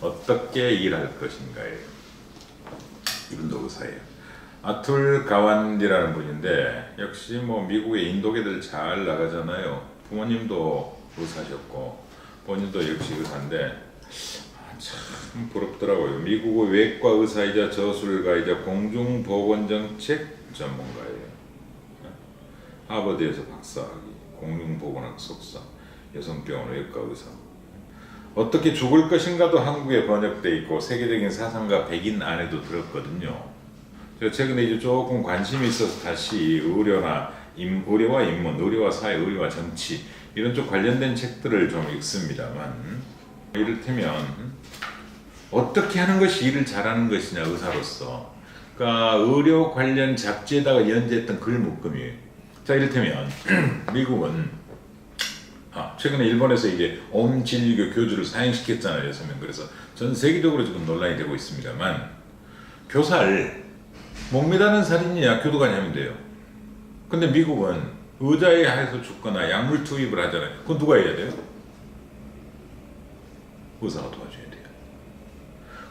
어떻게 일할 것인가예요. 이분도 의사예요. 아툴 가완디라는 분인데 역시 뭐 미국의 인도계들 잘 나가잖아요. 부모님도 의사셨고 본인도 역시 의사인데 아, 참 부럽더라고요. 미국의 외과 의사이자 저술가이자 공중보건정책 전문가예요. 하버드에서 박사학위, 공중보건학 석사, 여성병원 외과 의사. 어떻게 죽을 것인가도 한국에 번역돼 있고 세계적인 사상가 백인 안에도 들었거든요. 제가 최근에 이제 조금 관심이 있어서 다시 의료나 임, 의료와 인문, 의료와 사회, 의료와 정치 이런 쪽 관련된 책들을 좀 읽습니다만 이를테면 어떻게 하는 것이 일을 잘하는 것이냐 의사로서 그러니까 의료 관련 잡지에다가 연재했던 글 묶음이에요. 자 이를테면 미국은 아, 최근에 일본에서 이제 옴진리교 교주를 사형시켰잖아요 여섯 명 그래서 전 세계적으로 지금 논란이 되고 있습니다만 교사를 목매다는 살인이야 교도관이 하면 돼요. 근데 미국은 의자에 하에서 죽거나 약물 투입을 하잖아요. 그건 누가 해야 돼요? 의사가 도와줘야 돼요.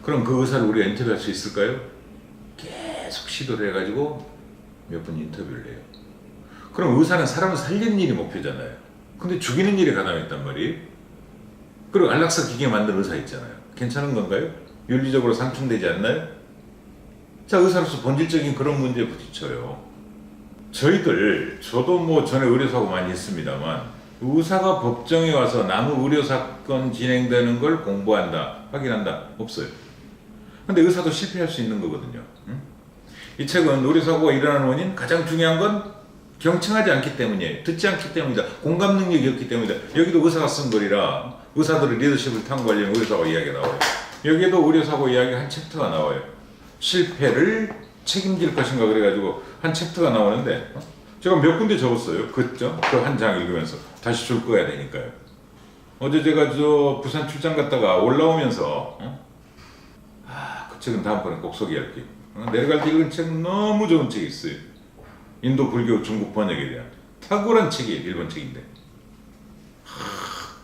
그럼 그 의사를 우리가 인터뷰할 수 있을까요? 계속 시도를 해가지고 몇분 인터뷰를 해요. 그럼 의사는 사람을 살리는 일이 목표잖아요. 근데 죽이는 일에 가담했단 말이에요. 그리고 안락사 기계 만든 의사 있잖아요. 괜찮은 건가요? 윤리적으로 상충되지 않나요? 자, 의사로서 본질적인 그런 문제에 부딪혀요. 저희들, 저도 뭐 전에 의료사고 많이 했습니다만, 의사가 법정에 와서 남의 의료사건 진행되는 걸 공부한다, 확인한다, 없어요. 근데 의사도 실패할 수 있는 거거든요. 응? 이 책은 의료사고가 일어나는 원인, 가장 중요한 건 경청하지 않기 때문이에요. 듣지 않기 때문이다. 공감 능력이 없기 때문이다. 여기도 의사가 쓴 글이라 의사들의 리더십을 탐구하려는 의료사고 이야기가 나와요. 여기에도 의료사고 이야기 한 챕터가 나와요. 실패를 책임질 것인가 그래가지고 한 챕터가 나오는데 어? 제가 몇 군데 적었어요. 그죠? 그 한 장 읽으면서 다시 줄 거야 되니까요. 어제 제가 저 부산 출장 갔다가 올라오면서 어? 아, 그 책은 다음번에 꼭 소개할게 요. 어, 내려갈 때 읽은 책 너무 좋은 책이 있어요. 인도 불교 중국 번역에 대한 탁월한 책이에요. 일본 책인데.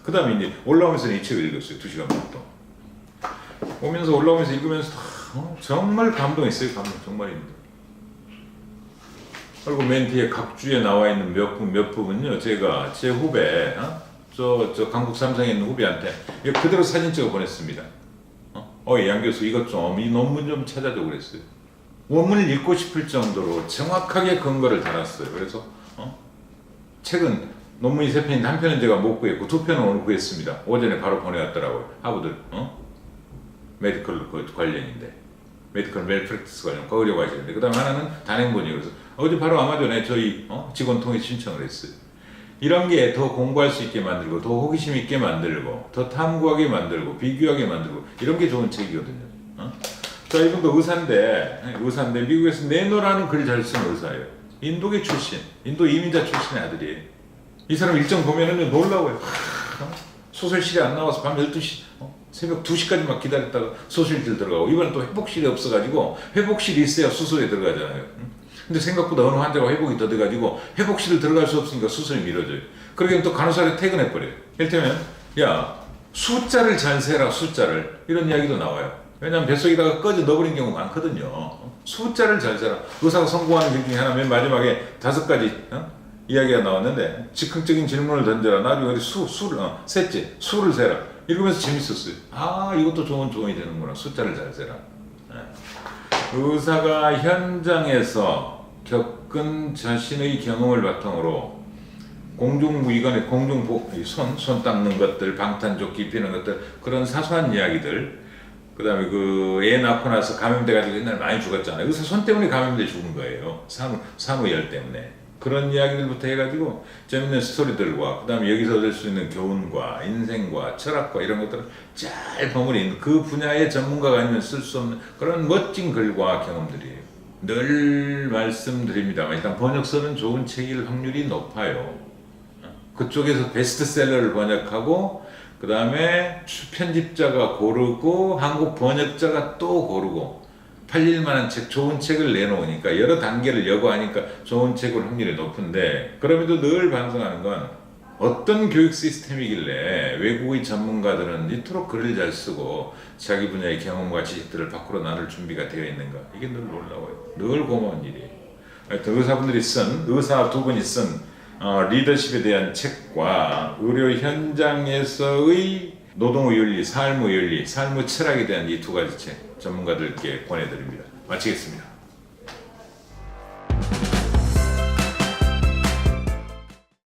그 다음에 이제 올라오면서 이 책을 읽었어요. 두 시간 반 동안. 오면서 올라오면서 읽으면서 어, 정말 감동했어요. 감동 정말입니다. 그리고 맨 뒤에 각주에 나와 있는 몇, 부, 몇 부분요. 제가 제 후배, 어? 저, 저 강북 삼성에 있는 후배한테 그대로 사진 찍어 보냈습니다. 어, 어, 양 교수 이것 좀, 이 논문 좀 찾아줘 그랬어요. 원문을 읽고 싶을 정도로 정확하게 근거를 달았어요. 그래서 어? 책은 논문이 세 편인데 한 편은 제가 못 구했고 두 편은 오늘 구했습니다. 오전에 바로 보내왔더라고요. 하버드 어? 메디컬 그 관련인데 메디컬 멜프랙티스 관련 거으려고 하시는데 그 다음에 하나는 단행본이에요. 그래서 어제 바로 아마존에 저희 어? 직원 통해 신청을 했어요. 이런 게 더 공부할 수 있게 만들고 더 호기심 있게 만들고 더 탐구하게 만들고 비교하게 만들고 이런 게 좋은 책이거든요. 어? 자 이분도 의사인데 의사인데 미국에서 내노라는 글잘 쓰는 의사예요. 인도계 출신, 인도 이민자 출신의 아들이에요. 이 사람 일정 보면은 놀라워요. 하, 소설실에 안 나와서 밤 12시, 어? 새벽 2시까지 막 기다렸다가 소설실 들어가고 이번엔 또 회복실이 없어가지고 회복실이 있어야 수술에 들어가잖아요. 응? 근데 생각보다 어느 환자가 회복이 더 돼가지고 회복실을 들어갈 수 없으니까 수술이 미뤄져요. 그러기엔 또 간호사를 퇴근해버려요. 이를테면 야 숫자를 잘 세라 숫자를 이런 이야기도 나와요. 왜냐하면 뱃속에다가 꺼져 넣어버린 경우가 많거든요. 숫자를 잘 세라. 의사가 성공하는 길 중에 하나 맨 마지막에 다섯 가지 어? 이야기가 나왔는데 즉흥적인 질문을 던져라. 나중에 수, 수를, 어, 셋째, 수를 세라. 읽으면서 재밌었어요. 아, 이것도 좋은 조언이 되는구나. 숫자를 잘 세라. 네. 의사가 현장에서 겪은 자신의 경험을 바탕으로 공중무기관의 공중복, 손, 손 닦는 것들, 방탄조끼 입히는 것들, 그런 사소한 이야기들, 그 다음에 그 애 낳고 나서 감염돼가지고 옛날에 많이 죽었잖아요. 의사 손 때문에 감염돼 죽은 거예요. 사무, 사무열 때문에. 그런 이야기들부터 해가지고 재밌는 스토리들과 그 다음에 여기서 얻을 수 있는 교훈과 인생과 철학과 이런 것들을 잘 버무린 그 분야의 전문가가 아니면 쓸 수 없는 그런 멋진 글과 경험들이에요. 늘 말씀드립니다만 일단 번역서는 좋은 책일 확률이 높아요. 그쪽에서 베스트셀러를 번역하고 그 다음에 편집자가 고르고 한국 번역자가 또 고르고 팔릴 만한 책, 좋은 책을 내놓으니까 여러 단계를 여과하니까 좋은 책을 확률이 높은데 그럼에도 늘 반성하는 건 어떤 교육 시스템이길래 외국의 전문가들은 이토록 글을 잘 쓰고 자기 분야의 경험과 지식들을 밖으로 나눌 준비가 되어 있는가? 이게 늘 놀라워요. 늘 고마운 일이에요. 의사분들이 쓴 의사 두 분이 쓴 어, 리더십에 대한 책과 의료 현장에서의 노동의 윤리, 삶의 윤리, 삶의 철학에 대한 이 두 가지 책 전문가들께 권해드립니다. 마치겠습니다.